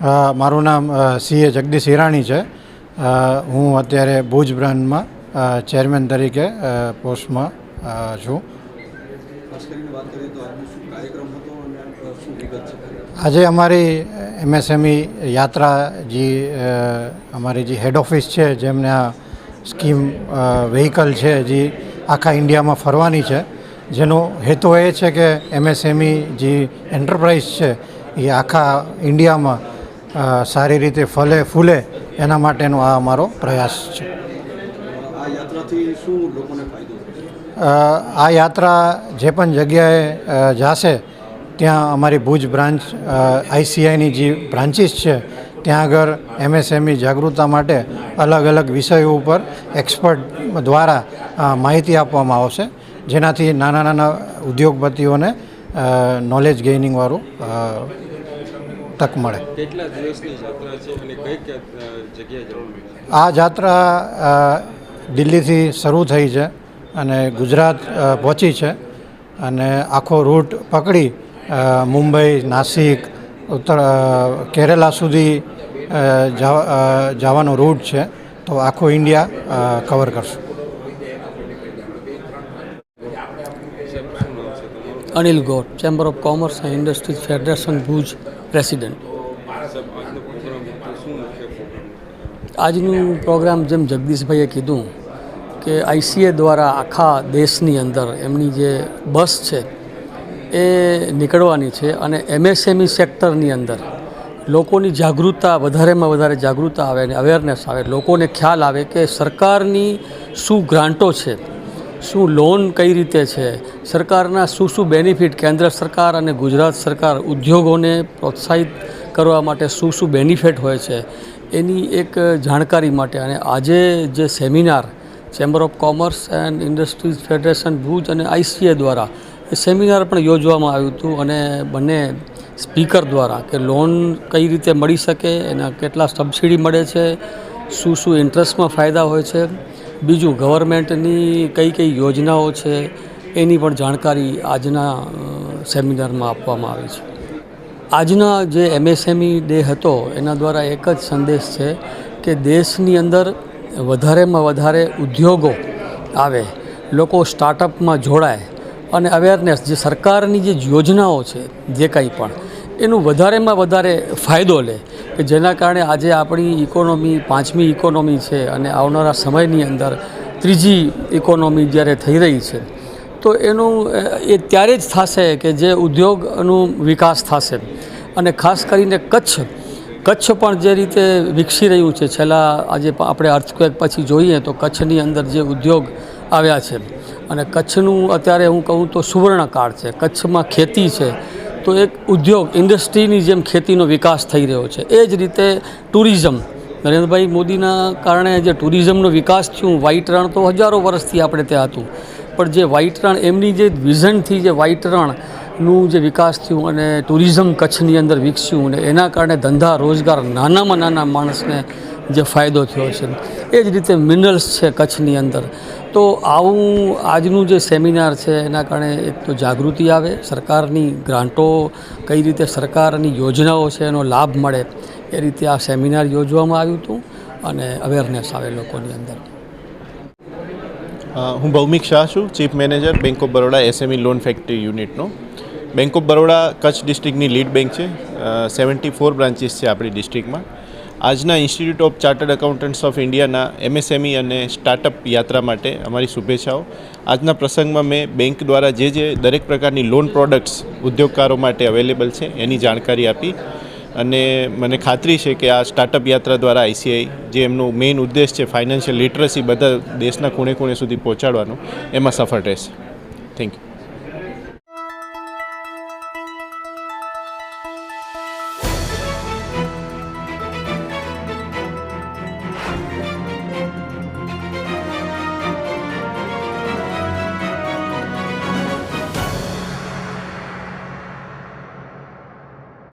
મારું નામ સીએ જગદીશ હિરાણી છે. હું અત્યારે ભુજ બ્રાન્ડમાં ચેરમેન તરીકે પોસ્ટમાં છું. આજે અમારી એમએસએમઈ યાત્રા જે અમારી જે હેડ ઓફિસ છે જેમને આ સ્કીમ વ્હીકલ છે જે આખા ઇન્ડિયામાં ફરવાની છે જેનો હેતુ એ છે કે એમએસએમઈ જે એન્ટરપ્રાઇઝ છે એ આખા ઇન્ડિયામાં સારી રીતે ફલે ફૂલે એના માટેનો આ અમારો પ્રયાસ છે. આ યાત્રા જે પણ જગ્યાએ જાશે ત્યાં અમારી ભુજ બ્રાન્ચ આઈસીઆઈની જે બ્રાન્ચીસ છે ત્યાં આગળ એમએસએમઈ જાગૃતતા માટે અલગ અલગ વિષયો ઉપર એક્સપર્ટ દ્વારા માહિતી આપવામાં આવશે જેનાથી નાના નાના ઉદ્યોગપતિઓને નોલેજ ગેઇનિંગવાળું તક મળે. કેટલા દિવસની યાત્રા છે અને કઈ કઈ જગ્યાએ આ જાત્રા દિલ્હીથી શરૂ થઈ છે અને ગુજરાત પહોંચી છે અને આખો રૂટ પકડી મુંબઈ નાસિક ઉત્તર કેરેલા સુધી જવાનો રૂટ છે. તો આખો ઇન્ડિયા કવર કરશું. Anil Gor chamber of commerce and industries federation Bhuj. President. આજનો પ્રોગ્રામ આજનું જેમ જગદીશભાઈએ કીધું કે આઈસીએ દ્વારા આખા દેશની અંદર એમની જે બસ છે એ નીકળવાની છે અને એમએસએમઈ સેક્ટરની અંદર લોકોની જાગૃતતા વધારેમાં વધારે જાગૃતતા આવે અને અવેરનેસ આવે લોકોને ખ્યાલ આવે કે સરકારની શું ગ્રાન્ટો છે શું લોન કઈ રીતે છે? સરકારના શું શું બેનિફિટ કેન્દ્ર સરકાર અને ગુજરાત સરકાર ઉદ્યોગોને પ્રોત્સાહિત કરવા માટે શું શું બેનિફિટ હોય છે? એની એક જાણકારી માટે અને આજે જે seminar chamber of commerce and industries federation Bhuj અને આઈસીએ દ્વારા એ સેમિનાર પણ યોજવામાં આવ્યું હતું અને બંને સ્પીકર દ્વારા કે લોન કઈ રીતે મળી શકે, એના કેટલા સબસિડી મળે છે, શું શું ઇન્ટરેસ્ટમાં ફાયદા હોય છે બીજું ગવર્મેન્ટની કઈ કઈ યોજનાઓ છે એની પણ જાણકારી આજના સેમિનારમાં આપવામાં આવી છે. આજના જે એમએસએમઈ ડે હતો, એના દ્વારા એક જ સંદેશ છે કે દેશની અંદર વધારેમાં વધારે ઉદ્યોગો આવે, લોકો સ્ટાર્ટઅપમાં જોડાય અને અવેરનેસ જે સરકારની જે યોજનાઓ છે, જે કંઈ પણ, એનું વધારેમાં વધારે ફાયદો લે કે જેના કારણે આજે આપણી ઇકોનોમી પાંચમી ઇકોનોમી છે અને આવનારા સમયની અંદર ત્રીજી ઇકોનોમી જ્યારે થઈ રહી છે, તો એનું, એ ત્યારે જ થશે કે જે ઉદ્યોગનું વિકાસ થશે. અને ખાસ કરીને કચ્છ કચ્છ પણ જે રીતે વિકસી રહ્યું છે, છેલ્લા આજે આપણે અર્થક્વેક પછી જોઈએ તો કચ્છની અંદર જે ઉદ્યોગ આવ્યા છે. અને કચ્છનું અત્યારે હું કહું તો સુવર્ણકાળ છે. કચ્છમાં ખેતી છે તો એક ઉદ્યોગ, ઇન્ડસ્ટ્રીની જેમ ખેતીનો વિકાસ થઈ રહ્યો છે. એ જ રીતે ટુરિઝમ. નરેન્દ્રભાઈ મોદીના કારણે જે ટુરિઝમનો વિકાસ થયું વ્હાઇટ રણ તો હજારો વર્ષથી આપણે ત્યાં હતું. પણ જે વ્હાઇટ રણ, એમની જે વિઝનથી જે વ્હાઇટ રણનું જે વિકાસ થયું અને ટુરિઝમ કચ્છની અંદર વિકસ્યું અને એના કારણે ધંધા, રોજગાર નાનામાં નાના માણસને જે ફાયદો થયો છે. એ જ રીતે મિનરલ્સ છે કચ્છની અંદર. તો આવું આજનું જે સેમિનાર છે, એના કારણે એક તો જાગૃતિ આવે, સરકારની ગ્રાન્ટો કઈ રીતે સરકારની યોજનાઓ છે એનો લાભ મળે, એ રીતે આ સેમિનાર યોજવામાં આવ્યું હતું અને અવેરનેસ આવે લોકોની અંદર. હું ભૌમિક શાહ છું, chief manager, bank of Baroda SME loan factory યુનિટનો bank of Baroda Kutch ડિસ્ટ્રિક્ટની લીડ બેંક છે સેવન્ટી ફોર બ્રાન્ચીસ છે આપણી ડિસ્ટ્રિક્ટમાં આજના institute of chartered accountants of ઇન્ડિયાના એમએસએમઈ અને સ્ટાર્ટઅપ યાત્રા માટે અમારી શુભેચ્છાઓ. આજના પ્રસંગમાં મેં બેંક દ્વારા જે જે દરેક પ્રકારની લોન પ્રોડક્ટ્સ ઉદ્યોગકારો માટે અવેલેબલ છે એની જાણકારી આપી. અને મને ખાતરી છે કે આ સ્ટાર્ટઅપ યાત્રા દ્વારા આઈસીઆઈ જે એમનું મેઇન ઉદ્દેશ છે ફાઇનાન્શિયલ લિટરસી બધા દેશના ખૂણે ખૂણે સુધી પહોંચાડવાનું, એમાં સફળ રહેશે. Thank you